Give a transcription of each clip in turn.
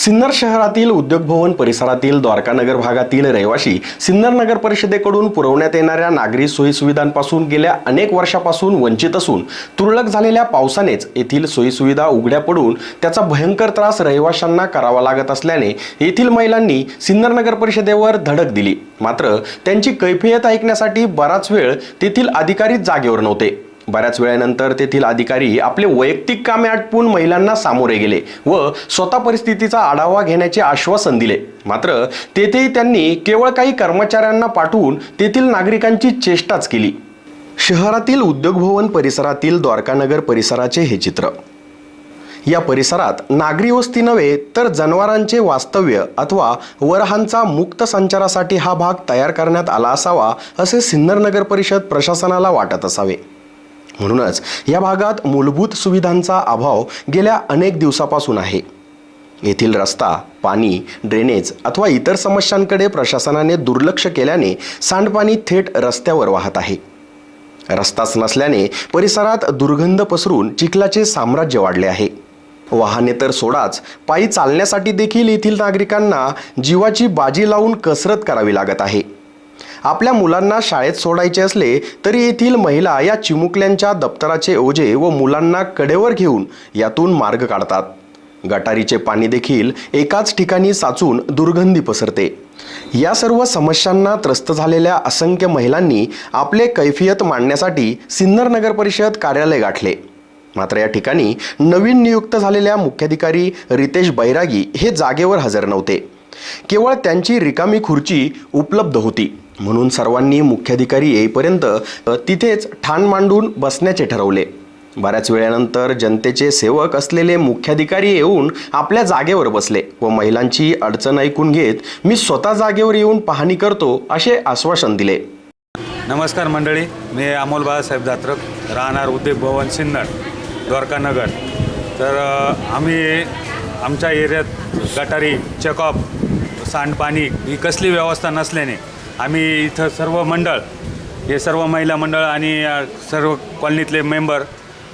सिन्नर शहरातील उद्योग भवन परिसरातील द्वारकानगर भागातील रहिवाशी सिन्नर नगर परिषदेकडून पुरवण्यात येणाऱ्या नागरी सोयीसुविधांपासून गेल्या अनेक वर्षापासून वंचित असून तुरळक झालेल्या पावसानेच येथील सोयीसुविधा उघड्या पडून त्याचा भयंकर त्रास रहिवाशांना करावा लागत असल्याने येथील महिलांनी सिन्नर नगर परिषदेवर धडक दिली. मात्र त्यांची कैफियत ऐकण्यासाठी बराच वेळ तेथील अधिकारी जागेवर नव्हते. बऱ्याच वेळानंतर तेथील अधिकारी आपले वैयक्तिक कामे आटपून महिलांना सामोरे गेले व स्वतः परिस्थितीचा आढावा घेण्याचे आश्वासन दिले. मात्र तेथेही त्यांनी केवळ काही कर्मचाऱ्यांना पाठवून तेथील नागरिकांची चेष्टाच केली. शहरातील उद्योगभवन परिसरातील द्वारकानगर परिसराचे हे चित्र. या परिसरात नागरी वस्ती नव्हे तर जनावरांचे वास्तव्य अथवा वरहांचा मुक्त संचारासाठी हा भाग तयार करण्यात आला असावा असे सिन्नर नगर परिषद प्रशासनाला वाटत असावे. म्हणूनच या भागात मूलभूत सुविधांचा अभाव गेल्या अनेक दिवसापासून आहे. येथील रस्ता पाणी ड्रेनेज अथवा इतर समस्यांकडे प्रशासनाने दुर्लक्ष केल्याने सांडपाणी थेट रस्त्यावर वाहत आहे. रस्ताच नसल्याने परिसरात दुर्गंध पसरून चिखलाचे साम्राज्य वाढले आहे. वाहने तर सोडाच पायी चालण्यासाठी देखील येथील नागरिकांना जीवाची बाजी लावून कसरत करावी लागत आहे. आपल्या मुलांना शाळेत सोडायचे असले तरी येथील महिला या चिमुकल्यांच्या दप्तराचे ओझे व मुलांना कडेवर घेऊन यातून मार्ग काढतात. गटारीचे पाणी देखील एकाच ठिकाणी साचून दुर्गंधी पसरते. या सर्व समस्यांना त्रस्त झालेल्या असंख्य महिलांनी आपले कैफियत मांडण्यासाठी सिन्नर नगर परिषद कार्यालय गाठले. मात्र या ठिकाणी नवीन नियुक्त झालेल्या मुख्याधिकारी रितेश बैरागी हे जागेवर हजर नव्हते. केवळ त्यांची रिकामी खुर्ची उपलब्ध होती. म्हणून सर्वांनी मुख्याधिकारी येईपर्यंत तिथेच ठाण मांडून बसण्याचे ठरवले. बऱ्याच वेळानंतर जनतेचे सेवक असलेले मुख्याधिकारी येऊन आपल्या जागेवर बसले व महिलांची अडचण ऐकून घेत मी स्वतः जागेवर येऊन पाहणी करतो असे आश्वासन दिले. नमस्कार मंडळी मी अमोल बाळासाहेब जात्रक राहणार उद्योग भवन सिन्नर द्वारकानगर. तर आम्ही आमच्या एरियात गटारी चेकअप सांडपाणी ही कसली व्यवस्था नसल्याने आम्ही इथं सर्व मंडळ हे सर्व महिला मंडळ आणि सर्व कॉलनीतले मेंबर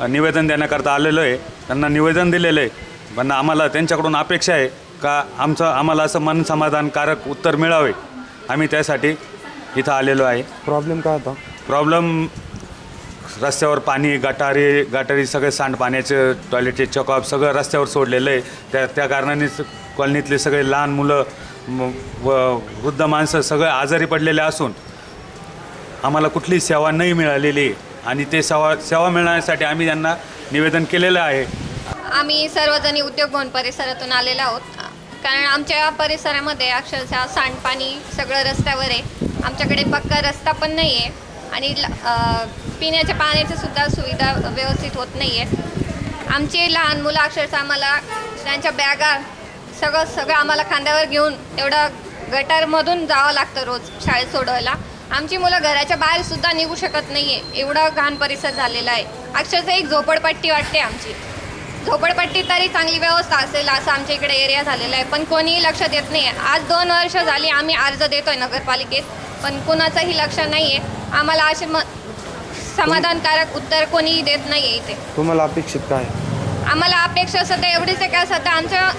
निवेदन देण्याकरता आलेलो आहे. त्यांना निवेदन दिलेलं आहे. पण आम्हाला त्यांच्याकडून अपेक्षा आहे का आमचं आम्हाला असं मन समाधानकारक उत्तर मिळावे. आम्ही त्यासाठी इथं आलेलो आहे. प्रॉब्लेम काय होता? प्रॉब्लेम रस्त्यावर पाणी गटारी गटारी सगळे सांडपाण्याचे टॉयलेटचे चॉकअप सगळं रस्त्यावर सोडलेलं आहे. त्या त्या कारणानेच कॉलनीतले सगळे लहान मुलं व वृद्ध माणसं सगळे आजारी पडलेले असून आम्हाला कुठली सेवा नाही मिळालेली आणि ते सेवा सेवा मिळण्यासाठी आम्ही त्यांना निवेदन केलेलं आहे. आम्ही सर्वजणी उद्योग भवन परिसरातून आलेलो आहोत. कारण आमच्या परिसरामध्ये अक्षरशः सांडपाणी सगळं रस्त्यावर आहे. आमच्याकडे पक्का रस्ता पण नाही आहे आणि पिण्याच्या पाण्याची सुद्धा सुविधा व्यवस्थित होत नाही आहे आमचे लहान मुलं अक्षरशः आम्हाला त्यांच्या बॅगा सगळं सगळं आम्हाला खांद्यावर घेऊन एवढं गटारमधून जावं लागतं रोज शाळेत सोडवायला. आमची मुलं घराच्या बाहेर सुद्धा निघू शकत नाही आहे एवढा घाण परिसर झालेला आहे. अक्षरशः एक झोपडपट्टी वाटते आमची. झोपडपट्टी तरी चांगली व्यवस्था असेल असं आमच्या इकडे एरिया झालेला आहे. पण कोणीही लक्ष देत नाही आहे आज दोन वर्ष झाली आम्ही अर्ज देतोय नगरपालिकेत. पण कुणाचंही लक्ष नाही आहे आम्हाला असे म समाधानकारक उत्तर कोणीही देत नाही आहे इथे. तुम्हाला अपेक्षित काय? आम्हाला अपेक्षा सध्या एवढीच आहे का? सध्या आमच्या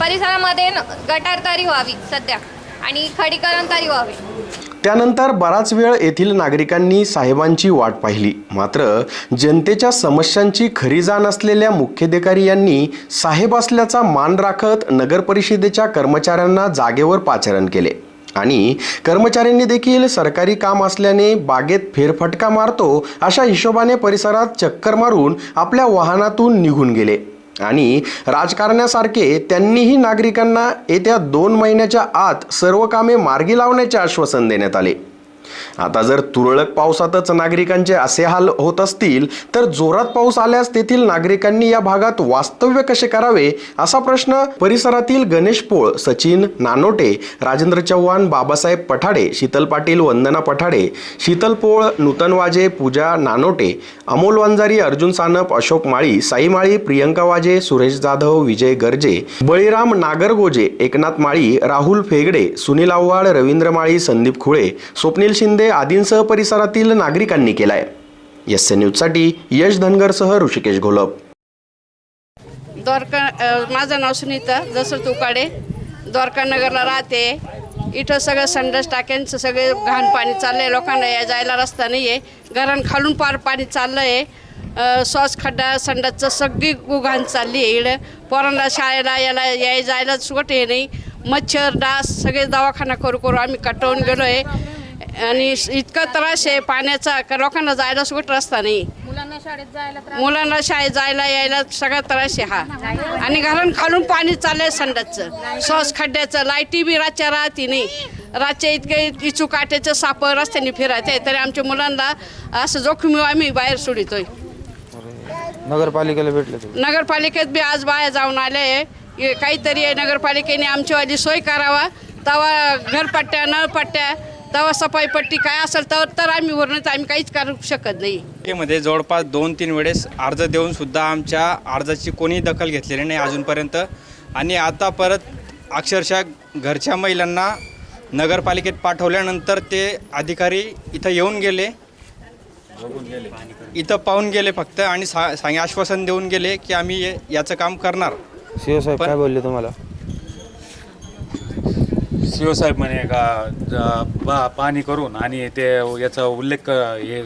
परिसरामध्ये गटार व्हावी सध्या आणि खडीकरण तरी व्हावे. त्यानंतर बराच वेळ येथील नागरिकांनी साहेबांची वाट पाहिली. मात्र जनतेच्या समस्यांची खरी जाण असलेल्या मुख्याधिकारी यांनी साहेब असल्याचा मान राखत नगर परिषदेच्या कर्मचाऱ्यांना जागेवर पाचारण केले. आणि कर्मचाऱ्यांनी देखील सरकारी काम असल्याने बागेत फेरफटका मारतो अशा हिशोबाने परिसरात चक्कर मारून आपल्या वाहनातून निघून गेले. आणि राजकारण्यासारखे त्यांनीही नागरिकांना येत्या दोन महिन्याच्या आत सर्व कामे मार्गी लावण्याचे आश्वासन देण्यात आले. आता जर तुरळक पावसातच नागरिकांचे असे हाल होत असतील तर जोरात पाऊस आल्यास तेथील नागरिकांनी या भागात वास्तव्य कसे करावे असा प्रश्न परिसरातील गणेश पोळ सचिन नानोटे राजेंद्र चव्हाण बाबासाहेब पठाडे शीतल पाटील वंदना पठाडे शीतल पोळ नूतन वाजे पूजा नानोटे अमोल वंजारी अर्जुन सानप अशोक माळी साई माळी प्रियंका वाजे सुरेश जाधव विजय गर्जे बळीराम नागरगोजे एकनाथ माळी राहुल फेगडे सुनील आव्हाड रवींद्र माळी संदीप खुळे स्वप्नील शिंदे आदींसह परिसरातील नागरिकांनी केलाय. एस न्यूजसाठी यश धनगरसह ऋषिकेश घोलप. द्वारका माझं नाव सुनीता जसं तुकाडे द्वारका नगरला राहते. इथं सगळं संडास टाक्यांचं सगळे घाण पाणी चाललं आहे लोकांना या जायला रस्ता नाही आहे घरान खालून पार पाणी चाललं आहे सॉस श्वास खड्डा संडासचं सगळी गु- घाण चालली आहे इकडं. पोरांना शाळेला याला याय जायला सुगट हे नाही. मच्छर डास सगळे दवाखाना करू करू आम्ही कटवून गेलो आहे आणि इतका त्रास आहे पाण्याचा का लोकांना जायला सुगट रस्ता नाही. मुलांना शाळेत जायला त्रास मुलांना शाळेत जायला यायला सगळा त्रास आहे हा. आणि घरान खालून पाणी चाललंय संडासचं. सॉस खड्ड्याचं लाईटी बी रातच्या राहती नाही. रातच्या इतके इचू काट्याचं साप रस्त्याने फिरायचे तरी आमच्या मुलांना असं जोखमी आम्ही बाहेर सोडितोय. नगरपालिकेला भेटले तुम्ही? नगरपालिकेत बी आज बाहेर जाऊन आले हे काहीतरी आहे नगरपालिकेने आमच्यावाली सोय करावा. तवा घरपट्ट्या नळपट्ट्या तवा सफाईपट्टी काय असेल तर तर आम्ही वरून आम्ही काहीच करू शकत नाही. मध्ये जवळपास दोन तीन वेळेस अर्ज देऊन सुद्धा आमच्या अर्जाची कोणी दखल घेतलेली नाही अजूनपर्यंत. आणि आता परत अक्षरशः घरच्या महिलांना नगरपालिकेत पाठवल्यानंतर ते अधिकारी इथं येऊन गेले. इथं पाहून गेले फक्त आणि सा सांगे आश्वासन देऊन गेले की आम्ही ये- याचं काम करणार. सीओ साहेब पण- काय बोलले तुम्हाला? सी ओ साहेब म्हणे का बा पाणी करून आणि ते याचा उल्लेख हे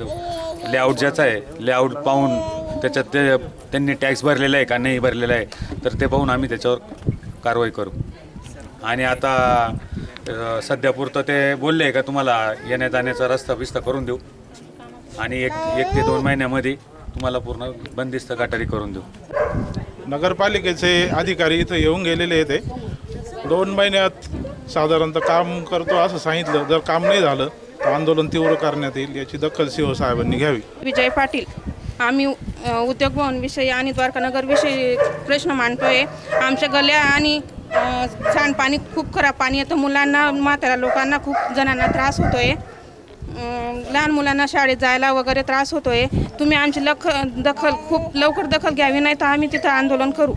लेआउट ज्याचा आहे लेआउट पाहून त्याच्यात ते त्यांनी टॅक्स भरलेला आहे का नाही भरलेला आहे तर ते पाहून आम्ही त्याच्यावर कारवाई करू. आणि आता सध्यापुरतं ते बोलले का तुम्हाला येण्या जाण्याचा रस्ता बिस्ता करून देऊ. आणि एक एक ते दोन महिन्यामध्ये तुम्हाला पूर्ण बंदिस्त गाठारी करून देऊ. नगरपालिकेचे अधिकारी इथं येऊन गेलेले आहेत. ते. दोन महिन्यात साधारणतः काम करतो असं सांगितलं. जर काम नाही झालं तर आंदोलन तीव्र करण्यात येईल याची दखल सीओ साहेबांनी घ्यावी. विजय पाटील आम्ही अ, उद्योग भवनविषयी आणि द्वारकानगरविषयी प्रश्न मांडतोय. आमच्या गल्या आणि छान सांडपाणी खूप खराब पाणी येतं मुलांना म्हाताऱ्या लोकांना खूप जणांना त्रास होतोय. लहान मुलांना शाळेत जायला वगैरे त्रास होतोय. तुम्ही आमची लख दखल खूप लवकर दखल घ्यावी नाही तर आम्ही तिथं आंदोलन करू.